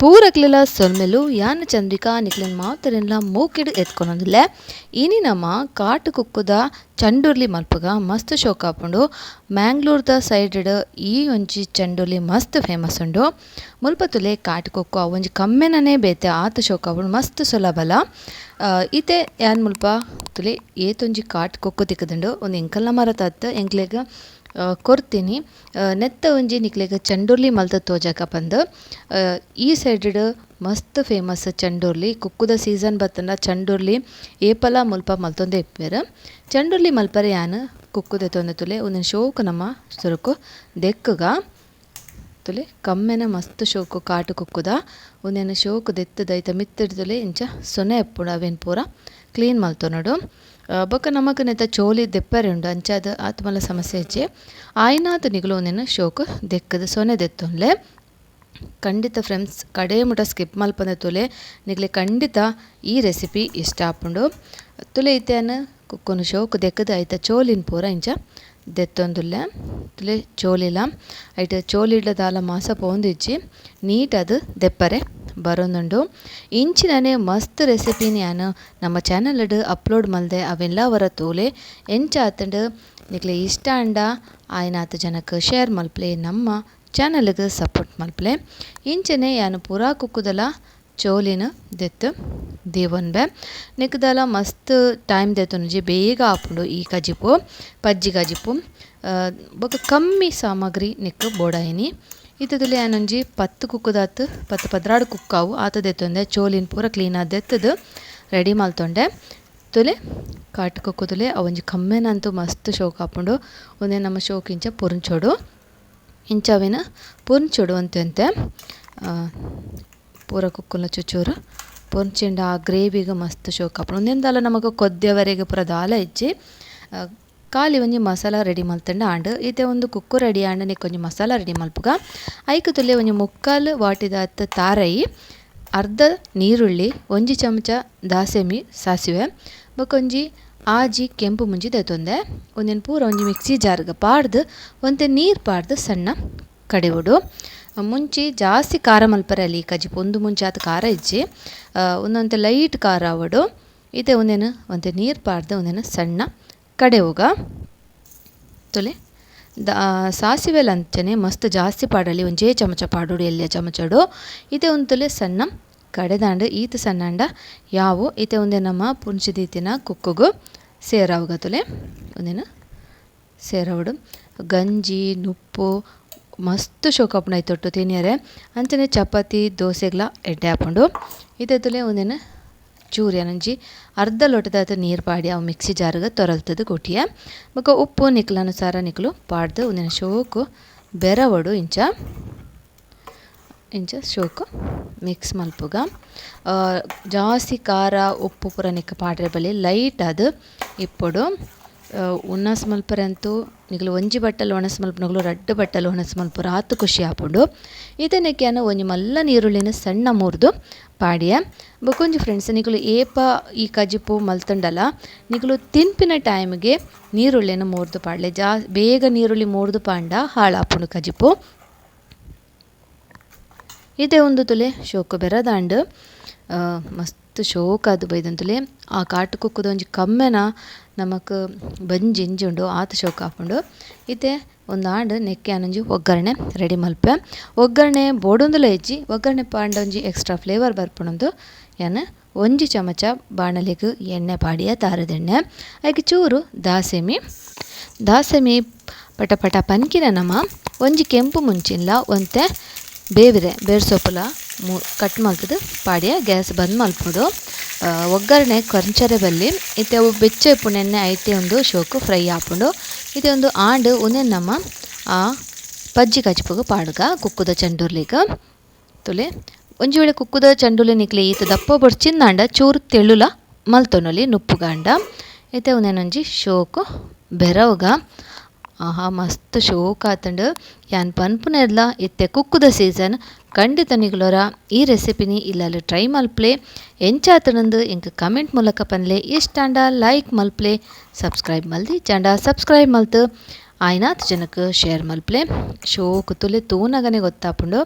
ಪೂರಕ್ಲೆಲ ಸೊಲ್ಮೆಲು ಯಾನ್ ಚಂದ್ರಿಕಾ ನಿಕ್ಲೆನ್ ಮಾತರೆನ್ಲ ಮೂಕಿಡ್ ಎತ್ಕೊನೊಂದುಲ್ಲೆ. ಇನಿ ನಮ ಕಾಟು ಕುಕ್ಕುದ ಚಂಡುರ್ಲಿ ಮಲ್ಪಗ ಮಸ್ತ್ ಶೋಕ್ ಆಪುಂಡು ಮ್ಯಾಂಗ್ಳೂರ್ದ ಸೈಡ್ ಈ ಒಂಜಿ ಚಂಡುರ್ಲಿ ಮಸ್ತ್ ಫೇಮಸ್ ಉಂಡು. ಮುಲ್ಪ ತುಲೆ ಕಾಟು ಕುಕ್ಕು ಅವೊಂಜಿ ಕಮ್ಮೆನನೆ ಬೇತೆ ಆತ ಶೋಕ್ ಆಪುಂಡು ಮಸ್ತ್ ಸುಲಭಲ ಇತ್ತೆ ಯಾನ್ ಮುಲ್ಪ ತುಲೆ ಏತೊಂಜಿ ಕಾಟು ಕೊಕ್ಕು ತಿಕ್ಕುದುಂಡು. ಒಂದು ಎಂಕಲ್ನ ಮರ ತತ್ತ ಎಂಕ್ಲೆಗ್ ಕೊರ್ತೀನಿ. ನೆತ್ತ ಒಂಜಿ ನಿಕ್ಲೆಗ್ ಚಂಡುರ್ಲಿ ಮಲ್ತ ತೋಜಕ ಪಂದ್. ಈ ಸೈಡ್ ಮಸ್ತ್ ಫೇಮಸ್ ಚಂಡುರ್ಲಿ, ಕುಕ್ಕುದ ಸೀಸನ್ ಬತ್ತಂಡ ಚಂಡುರ್ಲಿ, ಏಪಲ ಮುಲ್ಪ ಮಲ್ತೊಂದೆ ಇಪ್ಪೆರ್. ಚಂಡುರ್ಲಿ ಮಲ್ಪರೆ ಯಾನ್? ಕುಕ್ಕುದ ತೊಂದ ತುಲೆ, ಉಂದೆನ್ ಶೋಕು ನಮ್ಮ ಸುರುಕು ದೆಕ್ಕುಗ. ತುಲೆ, ಕಮ್ಮೆನ ಮಸ್ತ್ ಶೋಕು ಕಾಟು ಕುಕ್ಕುದ. ಒಂದೇನು ಶೋಕು ದೆತ್ತ ದೈತ ಮಿತ್ತಿಡ್ತುಲೆ ಇಂಚ ಸೊನೆ ಎಪ್ಪುಂಡು ಅವೇನು ಪೂರ. ಕ್ಲೀನ್ ಮಲ್ತೊನೊಡು ಬೊಕ ನಮಕ್ ಚೋಲಿ ದೆಪ್ಪರೆ ಉಂಡು. ಅಂಚಾದ್ ಆತ್ ಮಲ್ಲ ಸಮಸ್ಯೆ ಇಜ್ಜಿ ಆಯ್ನಾದ ನಿಗುಲು ಉಂದೆನ್ ಶೋಕು ದೆಕ್ಕದ ಸೊನೆ ದೆತ್ತೊನ್ಲೆ ಖಂಡಿತ ಫ್ರೆಂಡ್ಸ್, ಕಡೇ ಮುಟ ಸ್ಕಿಪ್ ಮಲ್ಪಂದೆ ತುಲೆ. ನಿಗ್ಲೆ ಖಂಡಿತ ಈ ರೆಸಿಪಿ ಇಷ್ಟ ಆಪುಂಡು. ತುಲೆ ಇತ್ತೆನ್ ಕುಕ್ಕನ ಶೋಕು ದೆಕ್ಕದ ಐತ ಚೋಲಿನ ಪೂರ ಇಂಚ ದೆತ್ತೊಂದುಲ್ಲೆ. ತುಲೆ ಚೋಲಿಲ. ಐಟ್ ಚೋಲಿಡ್ಲ ದಾಲ ಮಾಸ ಪೋಂದಿಜ್ಜಿ. ನೀಟ್ ಅದು ದೆಪ್ಪರೆ. ಬರೊಂದುಂಡು ಇಂಚಿನನೆ ಮಸ್ತ್ ರೆಸಿಪಿ ಯಾನ್ ನಮ್ಮ ಚಾನಲ್ಡ್ ಅಪ್ಲೋಡ್ ಮಲ್ದೆ ಅವೆಲ್ಲ ವರ ತೂಲೆ. ಎಂಚ ಆತುಂಡು ನಿಕ್ಲೆ ಇಷ್ಟ ಅಂಡ ಆಯ್ನಾತ ಜನಕ್ಕೆ ಶೇರ್ ಮಲ್ಪಲೆ, ನಮ್ಮ ಚಾನಲ್ಗೆ ಸಪೋರ್ಟ್ ಮಲ್ಪಲೆ. ಇಂಚನೆ ಯಾನ್ ಪೂರ ಕುಕ್ಕುದಲ ಚೋಲಿನ ದೆತ್ತು ದೇವನ್ ಬೆ ನಿಕ್ದಲ ಮಸ್ತ್ ಟೈಮ್ ದೆತೊನೊಂಜಿ ಬೇಗ ಆಪುಂಡು ಈ ಕಜಿಪು, ಪಜ್ಜಿ ಕಜಿಪು. ಬೊಕ ಕಮ್ಮಿ ಸಾಮಗ್ರಿ ನಿಕ್ ಬೋಡಾಯಿನಿ. ಇತ್ತೆದುಲೆ ಯಾನೊಂಜಿ ಪತ್ತು ಕುಕ್ಕುದಾತ್, ಪತ್ತು ಪದ್ರಾಡು ಕುಕ್ಕಾವು ಆತ ದೆತ್ತೊಂದೆ ಚೋಲಿನ್ ಪೂರ ಕ್ಲೀನ್ ಆದ್ ದೆತ್ತುದು ರೆಡಿ ಮಲ್ತೊಂಡೆ ತುಲೆ, ಕಾಟ್ ಕುಕ್ಕು ತುಲೆ ಅವೊಂಜಿ ಕಮ್ಮೆನಂತೂ ಮಸ್ತ್ ಶೋಕ್ ಆಪುಂಡು ಉಂದೆ ನಮ್ಮ ಶೋಕ್ ಇಂಚ ಪುರ್ಂಚೊಡು ಇಂಚ ಅವೆನ್ ಅಂತಂತೆ. ಪೂರ ಕುಕ್ಕುಲ ಚೂಚೂರು ಪೊರ್ಚಿಂಡ ಆ ಗ್ರೇವಿಗ್ ಮಸ್ತ್ ಶೋಕ್ ಆಪುಂಡು ಉಂದೆನ್ ದಾಲ ನಮಕ್ ಕೊದ್ದೆವರೆಗ್ ಪೂರ ದಾಲ ಇಜ್ಜಿ ಖಾಲಿ ಒಂಜಿ ಮಸಾಲ ರೆಡಿ ಮಲ್ತಂಡ ಆಂಡ್ ಇತ್ತೆ ಒಂದು ಕುಕ್ಕು ರೆಡಿ ಆಂಡ್ ನೆಕ್ ಒಂಜಿ ಮಸಾಲ ರೆಡಿ ಮಲ್ಪುಗ. ಐಕು ತುಲೆ ಒಂಜಿ ಮುಕ್ಕಾಲ್ ಅತ್ತ ತಾರೈ, ಅರ್ಧ ನೀರುಳ್ಳಿ, ಒಂಜಿ ಚಮಚ ದಾಸೆಮಿ ಸಾಸಿವೆ, ಬೊಕೊಂಜಿ ಆಜಿ ಕೆಂಪು ಮುಂಜಿ ದೊಂದೆ ಒಂದೇನು ಪೂರ ಒಂಜಿ ಮಿಕ್ಸಿ ಜಾರ್ಗ ಪಾಡ್ದು, ಒಂತೆ ನೀರ್ ಪಾಡ್ದು ಸಣ್ಣ ಕಡೆವುಡು. ಮುಂಚಿ ಜಾಸ್ತಿ ಖಾರ ಮಲ್ಪರೆ ಅಲ್ಲಿ ಕಜ್ಜಿ ಪೊಂದು ಮುಂಚೆ ಆತ್ ಖಾರ ಇಜ್ಜಿ. ಒಂದೊಂದೆ ಲೈಟ್ ಖಾರ ಅವಡು ಇದೆ ಒಂದೇನು, ಒಂತೆ ನೀರ್ ಪಾಡ್ದು, ಒಂದೇನು ಸಣ್ಣ ಕಡೆವುಗ ತುಲೆ. ದ ಸಾಸಿವೆ ಲಂಚನೆ ಮಸ್ತ್ ಜಾಸ್ತಿ ಪಾಡಲಿ ಒಂಜೇ ಚಮಚ ಪಾಡುಡು ಎಲ್ಯ ಚಮಚಡು ಇದೆ ಒಂದು ತೊಲೆ ಸಣ್ಣ ಕಡೆದಾಂಡ, ಈತ್ ಸಣ್ಣಂಡ, ಯಾವು. ಇತ್ತೆ ಒಂದೇ ನಮ್ಮ ಪುಂಚಿದೀತಿನ ಕುಕ್ಕುಗು ಸೇರಾವುಗ ತುಲೆ. ಒಂದೇನ? ಸೇರವುಡು. ಗಂಜಿ, ನುಪ್ಪು, ಮಸ್ತ್ ಶೋಕಪ್ನ ಐತೊಟ್ಟು ತಿನಿಯರೆ. ಅಂಚನೆ ಚಪಾತಿ, ದೋಸೆಗ್ಲ ಎಡ್ಡೆ ಹಾಕೊಂಡು. ಇದೆ ತುಲೆ ಉಂದೆನ್ ಚೂರು ಯಾನೊಂಜಿ ಅರ್ಧ ಲೋಟದಾದ ನೀರ್ ಪಾಡಿ ಅವು ಮಿಕ್ಸಿ ಜಾರ್ಗ್ ತೊರಲ್ತದ ಕೊಟ್ಟಿಯ ಬೊಕ ಉಪ್ಪು ನಿಕ್ಲನುಸಾರ ನಿಕ್ಲು ಪಾಡ್ದ್ ಒಂದಿನ ಶೋಕು ಬೆರವಡು ಇಂಚ ಇಂಚ ಶೋಕು ಮಿಕ್ಸ್ ಮಲ್ಪುಗ. ಜಾಸ್ತಿ ಖಾರ ಉಪ್ಪು ಪೂರ ನಿಕ್ಕ ಪಾಡ್ರೆ ಬಳಿ ಲೈಟ್ ಅದು ಇಪ್ಪೊಡು ಮಲ್ಪರೆ ಅಂತೂ ನಿಕುಲು ಒಂಜಿ ಬಟ್ಟಲ್ ಒಣಸ್ ಮಲ್ಪನಗಲು ರಡ್ಡು ಬಟ್ಟಲು ಒಣಸ್ ಮಲ್ಪುರ ಆತು ಖುಷಿ ಆಪುಂಡು. ಇತ್ತೆ ನೆಕ್ಕೆನ ಒಂಜಿ ಮಲ್ಲ ನೀರುಳ್ಳಿನ ಸಣ್ಣ ಮುರ್ದು ಪಾಡಿಯ. ಬಕೊಂಜಿ ಫ್ರೆಂಡ್ಸ್ ನಿಕುಲು ಏಪ ಈ ಕಜಿಪು ಮಲ್ತಂಡಲ್ಲ ನಿಗಲು ತಿನ್ಪಿನ ಟೈಮ್ಗೆ ನೀರುಳ್ಳಿನ ಮೂರ್ದು ಪಾಡಲೆ. ಜಾ, ಬೇಗ ನೀರುಳ್ಳಿ ಮೂರ್ದು ಪಾಂಡ ಹಾಳಾಪುಂಡು ಕಜಿಪು ಇದೇ ಒಂದು ತುಲೆ ಶೋಕು ಬೆರದಾಂಡ್. ಮಸ್ತ್ ಶೋಕ ಅದು ಬೈದಂತುಲೆ. ಆ ಕಾಟು ಕುಕ್ಕುದ ಒಂಜಿ ಕಮ್ಮೆನ ನಮಕ್ ಬಂಜಿ ಇಂಜಿ ಉಂಡು ಆತ್ ಶೋಕ್ ಆಪುಂಡು. ಇತ್ತೆ ಒಂದು ಆಂಡ್ ನೆಕ್ಕೆ ಒಗ್ಗರಣೆ ರೆಡಿ ಮಲ್ಪೆ. ಒಗ್ಗರಣೆ ಬೋಡೊಂದುಲ ಹೆಜ್ಜಿ ಒಗ್ಗರಣೆ ಪಾಂಡ ಒಂಜಿ ಎಕ್ಸ್ಟ್ರಾ ಫ್ಲೇವರ್ ಬರ್ಪುನಂದು ಯಾನ್ ಒಂಜಿ ಚಮಚ ಬಾಣಲಿಗೆ ಎಣ್ಣೆ ಪಾಡಿಯ, ತಾರದೆಣ್ಣೆ. ಅದಕ್ಕೆ ಚೂರು ದಾಸೆಮಿ. ದಾಸೆಮಿ ಪಟ ಪಟ ಪನ್ಕಿನ ನಮ. ಒಂಜಿ ಕೆಂಪು ಮುಂಚಿಲ್ಲ ಒಂತೆ ಬೇವಿರೆ ಬೇರ್ ಸೊಪ್ಪುಲ ಮು ಕಟ್ ಮಲ್ತುದು ಪಾಡಿಯ, ಗ್ಯಾಸ್ ಬಂದ್ ಮಲ್ಪುಡು ಒಗ್ಗರಣೆ ಕೊಂಚರೆ ಬಲ್ಲಿ, ಇತ್ತೆ ಅವು ಬೆಚ್ಚ ಇಪ್ಪುಂಡು ಐತೆ ಒಂದು ಶೋಕು ಫ್ರೈ ಆಪುಂಡು ಇತ್ತೆ ಒಂದು ಆಂಡ್ ಉನೆ ನಮ್ಮ, ಆ ಪಜ್ಜಿ ಕಚ್ಪುಗು ಪಾಡುಗ, ಕುಕ್ಕುದ ಚಂಡುರ್ಲಿಗ. ತುಲೆ, ಒಂಜಿ ವೇಳೆ ಕುಕ್ಕುದ ಚಂಡುಲೆ ನಿಕ್ಲೆ ಈತ ದಪ್ಪ ಬಡ್ಚಿಂದಾಂಡ ಚೂರು ತೆಳುಲ, ಮಲ್ತೊನೊಲಿ ನುಪ್ಪುಗಾಂಡ. ಇತ್ತೆ ಉಂದೆನ್ ಒಂಜಿ ಶೋಕು ಬೆರವುಗ. ಆಹಾ, ಮಸ್ತ್ ಶೋಕ್ ಆತಂಡ್. ಯಾನ್ ಪನ್ಪುನೆರ್ಲ ಇತ್ತೆ ಕುಕ್ಕುದ ಸೀಸನ್. ಖಂಡಿತ ನಿಗುಲೊರ ಈ ರೆಸಿಪಿನಿ ಇಲ್ಲಲ್ ಟ್ರೈ ಮಲ್ಪ್ಲೆ. ಎಂಚಾತನಂದು ಎಂಕ್ ಕಮೆಂಟ್ ಮೂಲಕ ಪನ್ಲೆ. ಇಷ್ಟ ಆಂಡ ಲೈಕ್ ಮಲ್ಪ್ಲೆ. ಸಬ್ಸ್ಕ್ರೈಬ್ ಮಲ್ದಿ, ಚಾಂಡ ಸಬ್ಸ್ಕ್ರೈಬ್ ಮಲ್ತ್. ಆಯ್ನಾತ್ ಜನಕ್ ಶೇರ್ ಮಲ್ಪ್ಲೆ. ಶೋಕು ತುಲೆ ತೂನಗನೆ ಗೊತ್ತಾಪುಂಡು.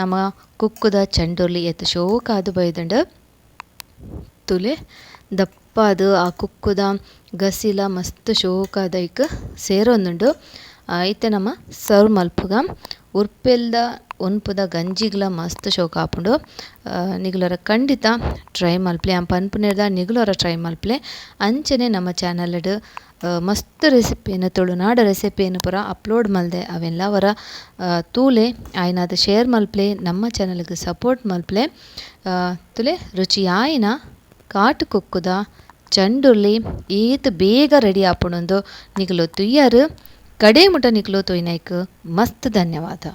ನಮ್ಮ ಕುಕ್ಕುದ ಚಂಡುರ್ಲಿ ಎತ್ತು ಶೋಕಾದು ಬೈದಂಡು. ತುಲೆ ದಪ್ಪಾದ್ ಆ ಕುಕ್ಕುದ, ಗಸಿಲ, ಮಸ್ತ್ ಶೋಕಾದ ಐಕ್ ಸೇರೊಂದುಂಡು ಐತೆ ನಮ ಸರ್ವ್ ಮಲ್ಪುಗ. ಉರ್ಪೆಲ್ದ ಒನ್ಪುದ ಗಂಜಿಗ್ಲ ಮಸ್ತ್ ಶೋಕ ಆಪುಂಡು ನಿಗ್ಲೊರ ಖಂಡಿತ ಟ್ರೈ ಮಲ್ಪಲೆ. ಆ, ಪನ್ಪುನೆರ್ದ ನಿಗುಲರ ಟ್ರೈ ಮಲ್ಪಲೆ. ಅಂಚನೆ ನಮ್ಮ ಚಾನಲ್ಡ್ ಮಸ್ತ್ ರೆಸಿಪಿನ್ ತುಳುನಾಡ ರೆಸಿಪಿನ್ ಪೂರ ಅಪ್ಲೋಡ್ ಮಲ್ದೆ. ಅವೆಲ್ಲ ಅವರ ತೂಲೆ, ಆಯ್ನಾದ ಶೇರ್ ಮಲ್ಪಲೆ, ನಮ್ಮ ಚಾನಲ್ಗೆ ಸಪೋರ್ಟ್ ಮಲ್ಪಲೆ. ತುಲೆ ರುಚಿ ಆಯಿನ ಕಾಟು ಕುಕ್ಕುದ ಚಂಡುರ್ಲಿ ಏತ್ ಬೇಗ ರೆಡಿ ಆಪುಂಡು ನಿಕುಲು ತುಯ್ಯರ್. ಕಡೆ ಮುಟ ನಿಕುಲು ತೂಯಿನೈಕ್ ಮಸ್ತ್ ಧನ್ಯವಾದ.